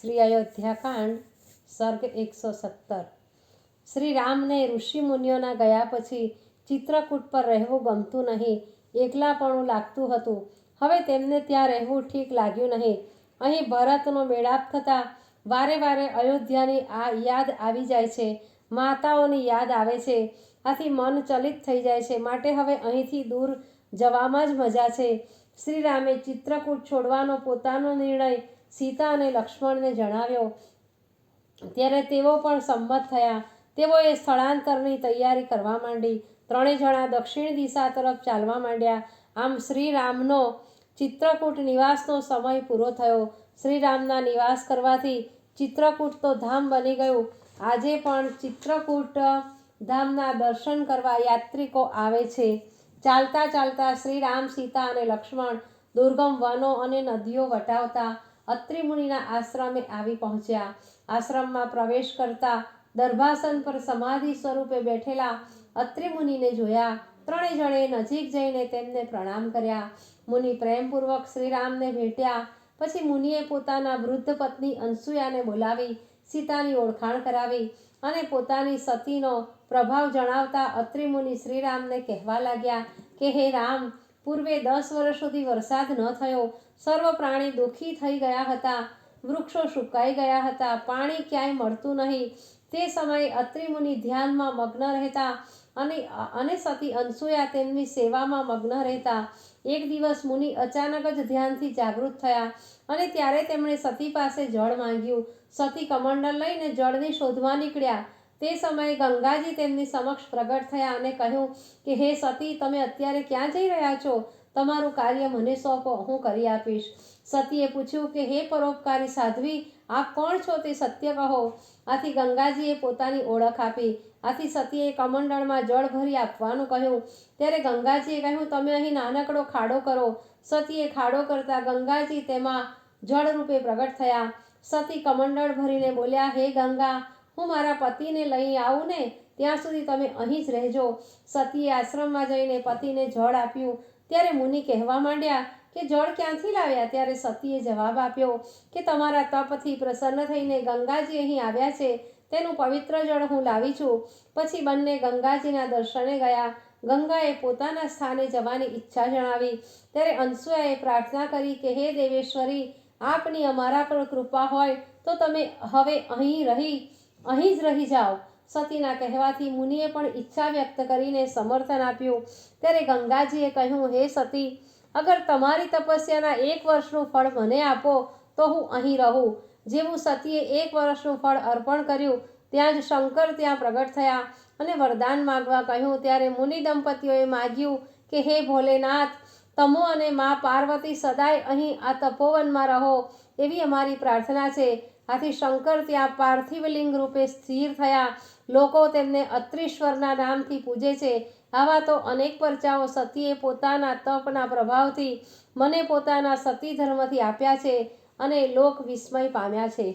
શ્રી અયોધ્યાકાંડ, સર્ગ એકસો સત્તર. શ્રી રામને ઋષિ મુનિઓના ગયા પછી ચિત્રકૂટ પર રહેવું ગમતું નહીં, એકલાપણું લાગતું હતું. હવે તેમને ત્યાં રહેવું ઠીક લાગ્યું નહીં. અહીં ભરતનો મેળાપ થતાં વારે વારે અયોધ્યાની આ યાદ આવી જાય છે, માતાઓની યાદ આવે છે. આથી મન ચલિત થઈ જાય છે. માટે હવે અહીંથી દૂર જવામાં જ મજા છે. શ્રી રામે ચિત્રકૂટ છોડવાનો પોતાનો નિર્ણય સીતા અને લક્ષ્મણને જણાવ્યો. ત્યારે તેઓ પણ સંમત થયા. તેઓએ સ્થળાંતરની તૈયારી કરવા માંડી. ત્રણેય જણા દક્ષિણ દિશા તરફ ચાલવા માંડ્યા. આમ શ્રીરામનો ચિત્રકૂટ નિવાસનો સમય પૂરો થયો. શ્રીરામના નિવાસ કરવાથી ચિત્રકૂટ તો ધામ બની ગયું. આજે પણ ચિત્રકૂટ ધામના દર્શન કરવા યાત્રિકો આવે છે. ચાલતા ચાલતા શ્રીરામ, સીતા અને લક્ષ્મણ દુર્ગમ વનો અને નદીઓ વટાવતા. અત્રિ મુનિના આશ્રમે આવી પહોંચ્યા. આશ્રમમાં પ્રવેશ કરતા દર્ભાસન પર સમાધિ સ્વરૂપે બેઠેલા અત્રિ મુનિને જોયા. ત્રણેય જણે નજીક જઈને તેમને પ્રણામ કર્યા. મુનિ પ્રેમપૂર્વક શ્રીરામને ભેટ્યા. પછી મુનિએ પોતાના વૃદ્ધ પત્ની અંસુયાને બોલાવી, સીતાની ઓળખાણ કરાવી અને પોતાની સતીનો પ્રભાવ જણાવતા અત્રિમુનિ શ્રીરામને કહેવા લાગ્યા કે, હે રામ પૂર્વે દસ વર્ષ સુધી વરસાદ ન થયો. સર્વ પ્રાણી દુઃખી થઈ ગયા હતા. વૃક્ષો સુકાઈ ગયા હતા. પાણી ક્યાંય મળતું નહીં. તે સમયે અત્રિમુનિ ધ્યાનમાં મગ્ન રહેતા અને અને સતી અંશુયા તેમની સેવામાં મગ્ન રહેતા. એક દિવસ મુનિ અચાનક જ ધ્યાનથી જાગૃત થયા અને ત્યારે તેમણે સતી પાસે જળ માંગ્યું. સતી કમંડલ લઈને જળની શોધવા નીકળ્યા. તે સમયે ગંગાજી તેમની સમક્ષ પ્રગટ થયા અને કહ્યું કે, હે સતી, તમે અત્યારે ક્યાં જઈ રહ્યા છો? તમારું કાર્ય મને સોંપો, હું કરી આપીશ. સતીએ પૂછ્યું કે, હે પરોપકારી સાધ્વી, આપ કોણ છો તે સત્ય કહો? આથી ગંગાજીએ પોતાની ઓળખ આપી. આથી સતીએ કમંડળમાં જળ ભરી આપવાનું કહ્યું. ત્યારે ગંગાજીએ કહ્યું, તમે અહીં નાનકડો ખાડો કરો. સતીએ ખાડો કરતા ગંગાજી તેમાં જળરૂપે પ્રગટ થયા. સતી કમંડળ ભરીને બોલ્યા, હે ગંગા હું મારા પતિને લઈ આવું ને ત્યાં સુધી તમે અહીં જ રહેજો. સતીએ આશ્રમમાં જઈને પતિને જળ આપ્યું. ત્યારે મુનિ કહેવા માંડ્યા કે જળ ક્યાંથી લાવ્યા? ત્યારે સતીએ જવાબ આપ્યો કે તમારા તપથી પ્રસન્ન થઈને ગંગાજી અહીં આવ્યા છે. તેનું પવિત્ર જળ હું લાવી છું. પછી બંને ગંગાજીના દર્શને ગયા. ગંગાએ પોતાના સ્થાને જવાની ઈચ્છા જણાવી. ત્યારે અંશુયાએ પ્રાર્થના કરી કે, હે દેવેશ્વરી, આપની અમારા પર કૃપા હોય તો તમે હવે અહીં રહી અહીં જ રહી જાઓ. સતીના કહેવાથી મુનિએ પણ ઈચ્છા વ્યક્ત કરીને સમર્થન આપ્યું. ત્યારે ગંગાજીએ કહ્યું, હે સતી, અગર તમારી તપસ્યાના એક વર્ષનું ફળ મને આપો, તો હું અહીં રહું. જેવું સતીએ એક વર્ષનું ફળ અર્પણ કર્યું, ત્યાં જ શંકર ત્યાં પ્રગટ થયા અને વરદાન માગવા કહ્યું. ત્યારે મુનિ દંપતીઓએ માગ્યું કે, હે ભોલેનાથ, તમો અને મા પાર્વતી સદાય અહીં આ તપોવનમાં રહો. એવી અમારી પ્રાર્થના છે. આથી શંકર ત્યાં પાર્થિવ લિંગ રૂપે સ્થિર થયા. લોકો તેમને અત્રીશ્વરના નામથી પૂજે છે. આવા તો અનેક પરચાઓ સતીએ પોતાના તપના પ્રભાવથી મને પોતાના સતી ધર્મથી આપ્યા છે અને લોક વિસ્મય પામ્યા છે.